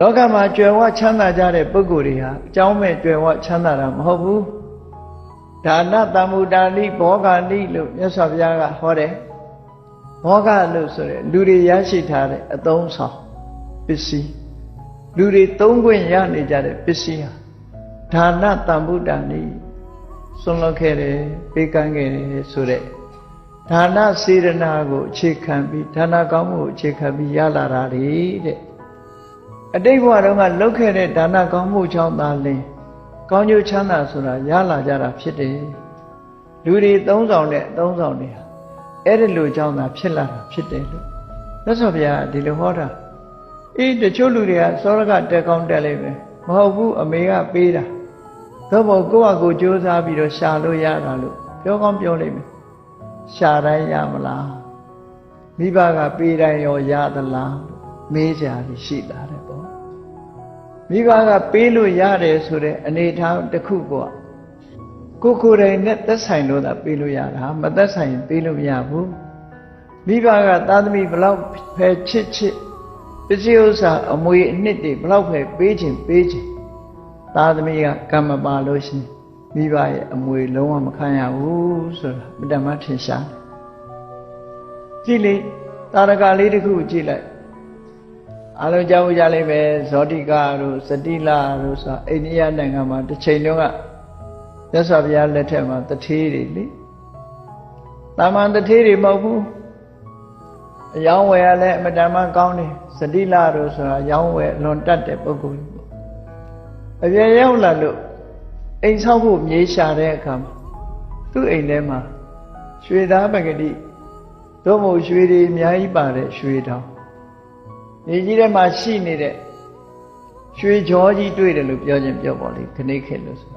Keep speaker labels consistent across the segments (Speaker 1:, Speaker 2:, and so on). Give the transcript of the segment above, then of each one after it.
Speaker 1: လောကမှာကြွယ်ဝချမ်းသာကြတဲ့ပုဂ္ဂိုလ်တွေဟာအကြောင်းမဲ့ကြွယ်ဝချမ်းသာတာမဟုတ်ဘူးဒါနတမ္မူတာလိဘောဂာလိလို့မြတ်စွာဘုရားကဟောတယ်ဘောဂလို့ဆိုရယ်လူတွေရရှိထားတဲ့အသုံးဆောင်ပစ္စည်းလူတွေသုံးခွင့်ရနေကြတဲ့ပစ္စည်းဟာဒါနတမ္မူတာလိဆွန်လွတ်ခဲ့တယ်ပေးကမ်းခဲ့တယ်ဆိုတဲ့ဒါနစေရနာကိုအခြေခံပြီးဒါနကောင်းမှုကိုအခြေခံပြီးရလာတာတွေတဲ့ အတိတ်ဘဝတုန်းကလုပ်ခဲ့တဲ့ဒါနကောင်းမှုကြောင့်သာလင်ကောင်းကျိုးချမ်းသာဆိုတာရလာကြတာဖြစ်တယ်လူတွေသုံးဆောင်တဲ့အသုံးဆောင်တွေဟာအဲ့ဒီလိုကြောင့်သာဖြစ်လာတာဖြစ်တယ်လို့မြတ်စွာဘုရားဒီလိုဟောတာအေးတချို့လူတွေကစောရကတက်ကောင်းတက်လိုက်ပဲမဟုတ်ဘူးအမေကပေးတာသို့မဟုတ်ကိုယ့်ဟာကိုယ်စူးစမ်းပြီးတော့ရှာလို့ရတာလို့ပြောကောင်းပြောလိုက်မယ်ရှာတိုင်းရမလားမိဘကပေးတိုင်းရောရသလားမေးကြရရှိလာတယ်ပေါ့ မိဘကပေးလို့ရတယ်ဆိုတဲ့အနေအထားတစ်ခုပေါ့ကိုကိုယ်တိုင်နဲ့သက်ဆိုင်လို့သာပေးလို့ရတာမသက်ဆိုင်ရင်ပေးလို့မရဘူးမိဘကသာသမီဘလောက်ဖယ်ချစ်ချစ်ပစ္စည်းဥစ္စာအမွေအနှစ်တွေဘလောက်ဖယ်ပေးခြင်းပေးခြင်းသာသမီကကံမပါလို့ရှိရင်မိဘရဲ့အမွေလုံးဝမခံရဘူးဆိုတာမတမထင်ရှားကြည့်လေတာရကလေးတစ်ခုကြည့်လိုက် အားလုံးကြောက်ကြလိမ့်မယ်ဇောတိကတို့စတိလတို့ဆိုအိန္ဒိယနိုင်ငံမှာတစ်ချိန်လုံးကမြတ်စွာဘုရားလက်ထက်မှာတထေးတွေလေတာမန်တထေးတွေမဟုတ်ဘူးအယောင်းဝယ်ရလဲအမတန်မှကောင်းတယ်စတိလတို့ဆိုတာရောင်းဝယ်လွန်တတ်တဲ့ပုဂ္ဂိုလ်တွေပေါ့အပြည့်ရောက်လာလို့အိမ်ဆောက်ဖို့မြေရှာတဲ့အခါမှာသူ့အိမ်ထဲမှာရွှေသားပကတိတို့မို့ရွှေတွေအများကြီးပါတဲ့ရွှေတောင် မြေကြီးထဲမှာရှိနေတဲ့ရွှေကြောကြီးတွေ့တယ်လို့ပြောခြင်းပြောပါလိမ့်ခဏိခေလို့ဆို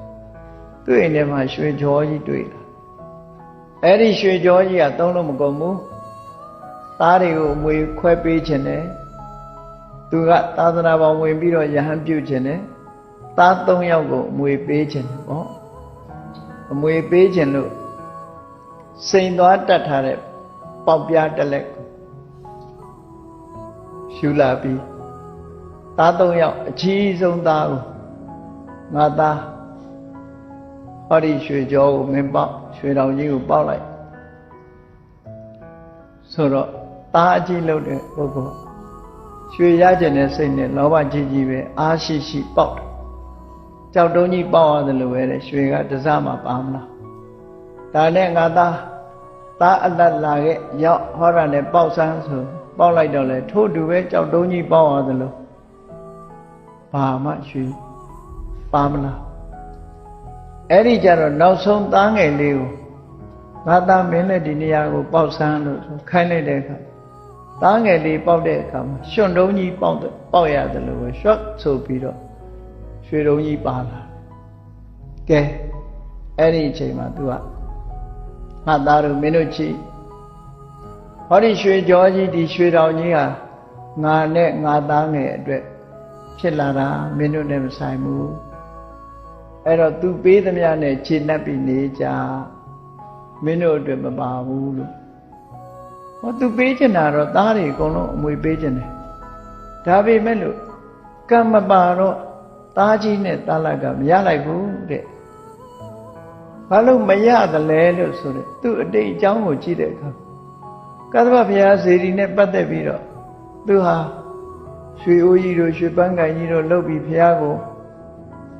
Speaker 1: သူ့အိမ်ထဲမှာရွှေကြောကြီးတွေ့လာအဲ့ဒီရွှေကြောကြီးကသုံးလို့မကုန်ဘူးသားတွေကိုအမွေခွဲပေးခြင်းနဲ့သူကသာသနာပေါ်ဝင်ပြီးတော့ယဟန်ပြုခြင်းနဲ့သား၃ယောက်ကိုအမွေပေးခြင်းပေါ့အမွေပေးခြင်းလို့စိန်သွားတတ်ထားတဲ့ပေါက်ပြားတစ်လက် ရှူလာပြီးသား၃ယောက်အကြီးဆုံးသားကိုငါသားဟောဒီရွှေကြောကိုမင်းပေါက်ရွှေတောင်ကြီးကိုပေါက်လိုက်ဆိုတော့သားအကြီးလို့တဲ့ပုဂ္ဂိုလ်ရွှေရကျင်တဲ့စိတ်နဲ့လောဘကြီးကြီးပဲအားရှိရှိပေါက်တယ်ကြောက်တုံးကြီးပေါက်ရတယ်လို့ပဲတဲ့ရွှေကတစားမှပါမလားဒါနဲ့ငါသားသားအလတ်လာခဲ့ရောက်ဟောတာနဲ့ပေါက်ဆန်းဆို ပေါက်လိုက်တော့လေထို့တူပဲကြောက်တုံးကြီးပေါက်ရတယ်လို့ဘာမှရွှေပါမလားအဲ့ဒီကြတော့နောက်ဆုံးသားငယ်လေးကိုငါသားမင်းလည်းဒီနေရာကိုပေါက်ဆန်းလို့ဆိုခိုင်းလိုက်တဲ့အခါသားငယ်လေးပေါက်တဲ့အခါမှာရွှွန်တုံးကြီးပေါက်တယ်ပေါက်ရတယ်လို့ပဲရွှတ်ဆိုပြီးတော့ရွှေတုံးကြီးပါလာကဲအဲ့ဒီအချိန်မှာ तू ကငါသားတို့မင်းတို့ချီ ဟောဒီရွှေကြောကြီးဒီရွှေတောင်ကြီးဟာငါနဲ့ငါသားငယ်အတွက်ဖြစ်လာတာမင်းတို့နဲ့မဆိုင်ဘူးအဲ့တော့ तू ပေးသမျှနဲ့ခြေနှပ်ပြီးနေကြမင်းတို့အတွက်မပါဘူးလို့ဟော तू ပေးချင်တာတော့သားတွေအကုန်လုံးအမွေပေးချင်တယ်ဒါပေမဲ့လို့ကံမပါတော့သားကြီးနဲ့သားလက်ကမရလိုက်ဘူးတဲ့ဘာလို့မရသလဲလို့ဆိုတော့သူ့အတိတ်အကြောင်းကိုကြည့်တဲ့အခါ ကသဗ္ဗဘုရားဇေဒီနဲ့ပတ်သက်ပြီးတော့သူဟာရွှေအိုးကြီးတို့ရွှေပန်းကန်ကြီးတို့လှုပ်ပြီးဘုရားကို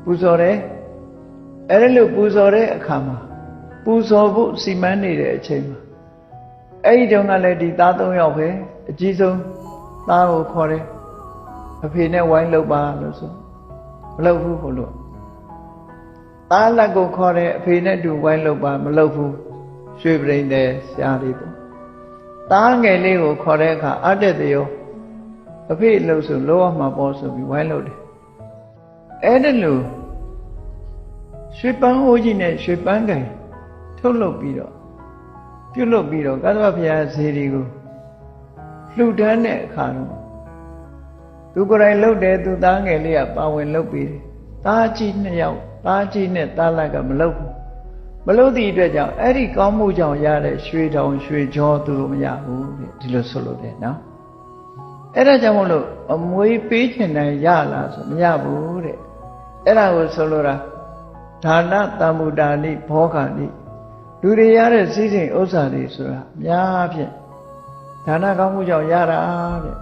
Speaker 1: ပူဇော်တယ်အဲ့ဒါလို့ပူဇော်တဲ့အခါမှာပူဇော်ဖို့စီမံနေတဲ့အချိန်မှာအဲ့ဒီတုန်းကလည်းဒီသား၃ယောက်ပဲအကြီးဆုံးသားကိုခေါ်တယ်အဖေနဲ့ဝိုင်းလှုပ်ပါလို့ဆိုမလှုပ်ဘူးဘုလို့သားလက်ကိုခေါ်တယ်အဖေနဲ့တူဝိုင်းလှုပ်ပါမလှုပ်ဘူးရွှေပြိန်တဲ့ဆရာလေးပေါ့ သားငယ်လေးကိုခေါ်တဲ့အခါအတက်တရောအဖေလှုပ်ဆိုလောရမှာပေါ့ဆိုပြီးဝိုင်းလှုပ်တယ်အဲ့ဒါလို့ရွှေပန်းအိုးကြီးနဲ့ရွှေပန်းကန်ထုတ်လုပ်ပြီးတော့ပြုတ်လုပ်ပြီးတော့ကသဗ္ဗဘုရားဇေဒီကိုလှူဒန်းတဲ့အခါတော့သူကိုယ်တိုင်လှုပ်တယ်သူသားငယ်လေးကပါဝင်လှုပ်ပြီးတယ်သားကြီးနှစ်ယောက်သားကြီးနဲ့သားလက်ကမလှုပ်ဘူး မလှုပ်သည့်အတွက်ကြောင့်အဲ့ဒီကောင်းမှုကြောင့်ရတဲ့ရွှေတောင်ရွှေကြောသူတို့မရဘူးတဲ့ဒီလိုဆိုလို့တယ်နော်အဲ့ဒါကြောင့်မလို့အမွေပေးချင်တိုင်းရလားဆိုမရဘူးတဲ့အဲ့ဒါကိုဆိုလိုတာဒါနတမ္မူတာနိဘောဂာနိလူတွေရတဲ့စည်းစိမ်ဥစ္စာတွေဆိုတာအများဖြင့်ဒါနကောင်းမှုကြောင့်ရတာတဲ့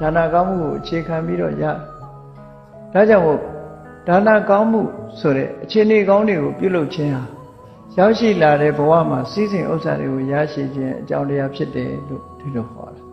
Speaker 1: ဒါနကောင်းမှုကိုအခြေခံပြီးတော့ရဒါကြောင့်မို့ဒါနကောင်းမှုဆိုတဲ့အခြေအနေကောင်းတွေကိုပြုလုပ်ခြင်းဟာ ရောက်ရှိလာတဲ့ဘဝမှာစည်းစိမ်ဥစ္စာတွေကိုရရှိခြင်းအကြောင်းတရားဖြစ်တယ်လို့ဒီလိုဟောတာ